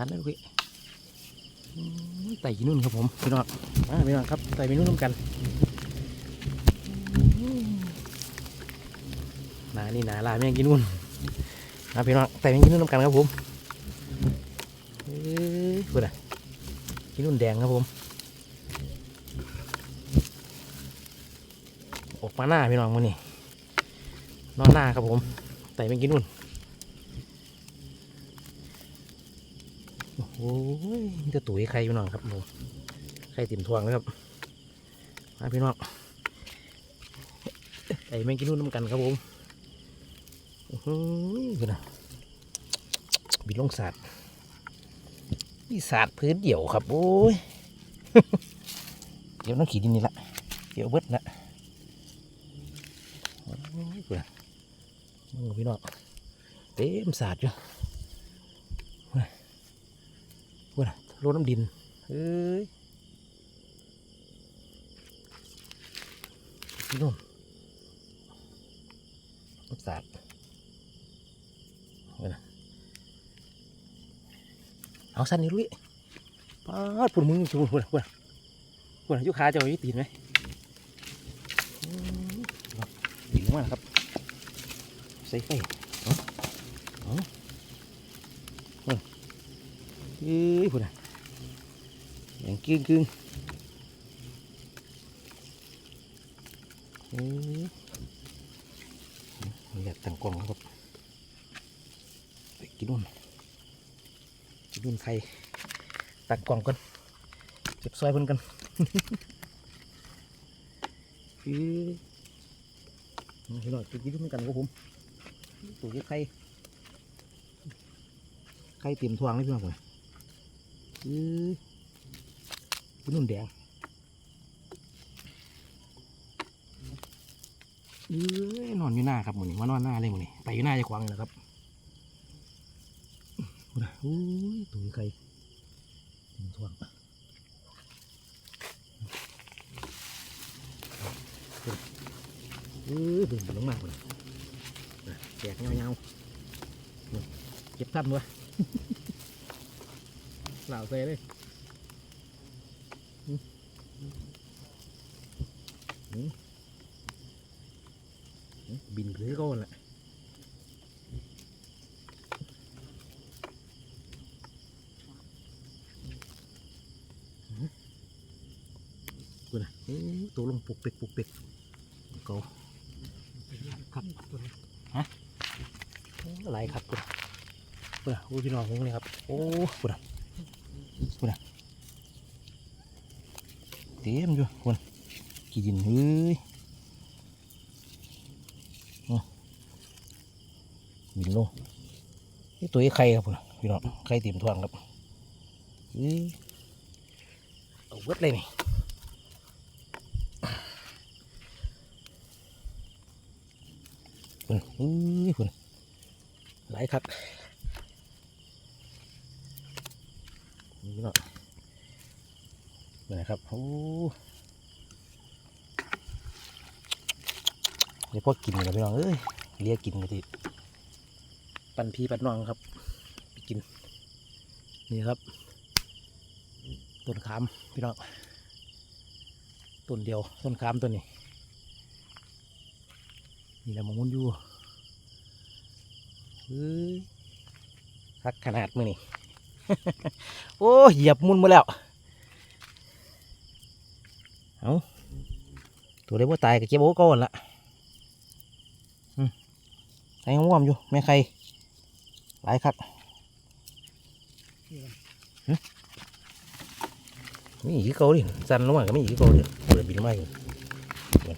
ทันแล้วพี่ไต่นนู่นครับผมพี่น้องมาพี่น้องครับไต่ไปนู่นน้ำกันหนานี่หนาลาแม่งกินนู่นมาพี่น้องไต่แมงกินนู่นน้ำกันครับผมเอ้ยพูดอะกินนู่นแดงครับผม ออกมาหน้าพี่น้องมานี่นอนหน้าครับผมไต่แมงกินนู่น โอ้โหนี่จะตุ๋ยใครอยู่น้องครับผมใครติ่มทวงนะครับมาพี่น้องไอ้แมงกินนู่นน้ำกันครับผมโอ้โหดูนะบินลงสาดนี่สาดพื้นเดี่ยวครับโอ้ยเดี๋ยวน้องขี่ดินนี่ละเดี๋ยวเบิดละโอ้ยดูนะโอ้พี่น้องเต็มสาดอยู่ ว่าน่ะรดน้ำดินเอ้ยพี่นุ่มน้ำสาดว่าน่ะเอาสั้นนี่ลุยป้าดปุ่นมึงจูปุ่นปุ่นปุ่นยุขาจะมีตีนไหมตีนลงมานะครับใส่ไฟเอาเอาเอาเอ้ยปุ่นอะอย่างกึ่งกึ่งเอ้ยอยากตั้งกล้องครับกินนู่นกินนู่นใครตั้งกล้องกันเก็บซอยเพิ่นกันเอ้ยมาพี่หน้องไปกินนู่นกันครับผมตัวนี้ใครใครเตรียมทวงเลยพี่น้องผม เอ้ยกินนู่นแดงเอ้ยนอนอยู่หน้าครับหมือนี้มานอนหน้าเลยหมือนี้ไปอยู่หน้าจะขวางเลยนะครับโอ้ยโอ้ยตัวนี้ใครเตรียมทวงเออเดินไปลงมากเลยแตกเงาๆนี่เก็บทันวะเหล่าเซเลยบินคือก้อนแหละอืมดูนะตัวลงปุกเป็กปุกเป็กเกาครับฮะโอ้อะไรครับคุณคุณอะพี่น้องผมเลยครับ โอ้กูนะ คุณอะเต็มอยู่คนกี่ดินเฮ้ยบินลงนี่ตัวไอ้ไข่ครับพุ่นพี่น้องไข่เต็มท้องครับเฮ้ยเอาเวิดเลยนี่คุณเฮ้ยคุณหลายครับ นี่พี่น้องนะครับโอ้เดี๋ยวพอกินกันพี่น้องเอ้ยเรียกกินกันทีปันพีปันน้องครับไปกิน นี่ครับ ต้นขามพี่น้องต้นเดียวต้นขามต้นนี้นี่แหละมังมุนอยู่เฮ้ยคักขนาดมือนี่ โอ้เหยียบมุนมาแล้ว เอาตัวเล็กว่าตายกับเจ็บโอ้ก่อนละอืมใส่ง่วมอยู่แม่ใครหลายคักหึมีอีกเกาดิสั่นลงมาก็มีอีกเกาดิเปิดบินมาอยู่เปิ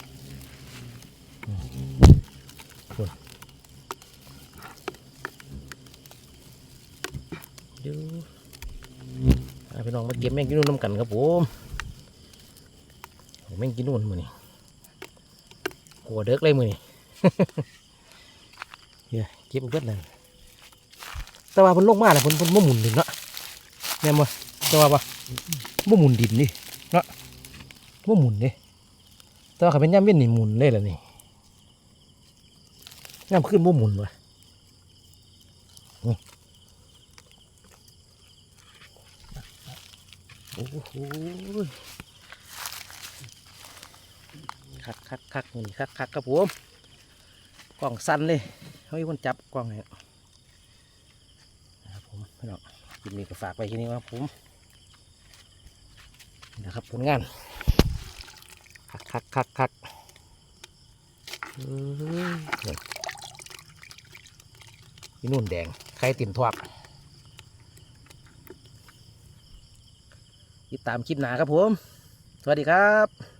ดอืมเปิดเดี๋ยวอ่าพี่น้องมาเก็บแมงกินนู่นน้ำกันครับผมแมงกินนู่นมือนี่กลัวเด็กเลยมือนี่เฮ้ยเก็บเบิดเลยแต่ว่าพนลงมาแล้วเพิ่นเพิ่นบ่หมุนดินเนาะแม่นบ่แต่ว่าบ่บ่หมุนดินนี่เนาะบ่หมุนเด้แต่ว่าเขาเป็นย่ำเว้นนี่หมุนเลยล่ะนี่ย่ำขึ้นบ่หมุนว่ะนี่ โอ้โหคักคักคักนี่คักคักครับผมกล่องสั้นเลยเขามีคนจับกล่องเนี่ยนะครับผมพี่น้องคลิปนี้ก็ฝากไว้ที่นี่ครับผมนะครับผลงานคักคักคักคักเอ้ยนี่พี่นุ่นแดง ไข่ติ่มทวก ติดตามคลิปหนาครับผม สวัสดีครับ